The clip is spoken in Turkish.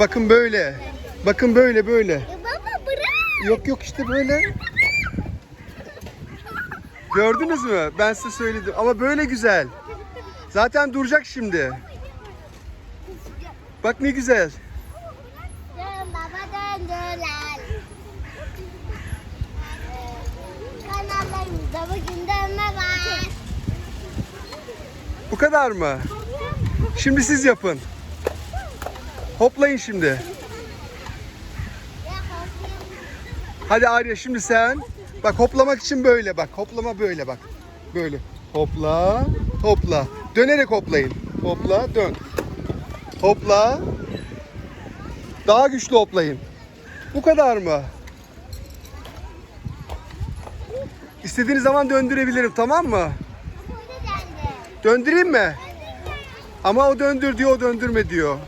Bakın böyle. Bakın böyle böyle. Baba bırak. Yok yok işte böyle. Gördünüz mü? Ben size söyledim. Ama böyle güzel. Zaten duracak şimdi. Bak ne güzel. Dön baba döndüler. Kanallarımızda bugün dönme var. Bu kadar mı? Şimdi siz yapın. Hoplayın şimdi. Hadi Arya şimdi sen. Bak hoplamak için böyle bak. Hoplama böyle bak. Böyle. Hopla, hopla. Dönerek hoplayın. Hopla, dön. Hopla. Daha güçlü hoplayın. Bu kadar mı? İstediğiniz zaman döndürebilirim tamam mı? Döndüreyim mi? Ama o döndür diyor, o döndürme diyor.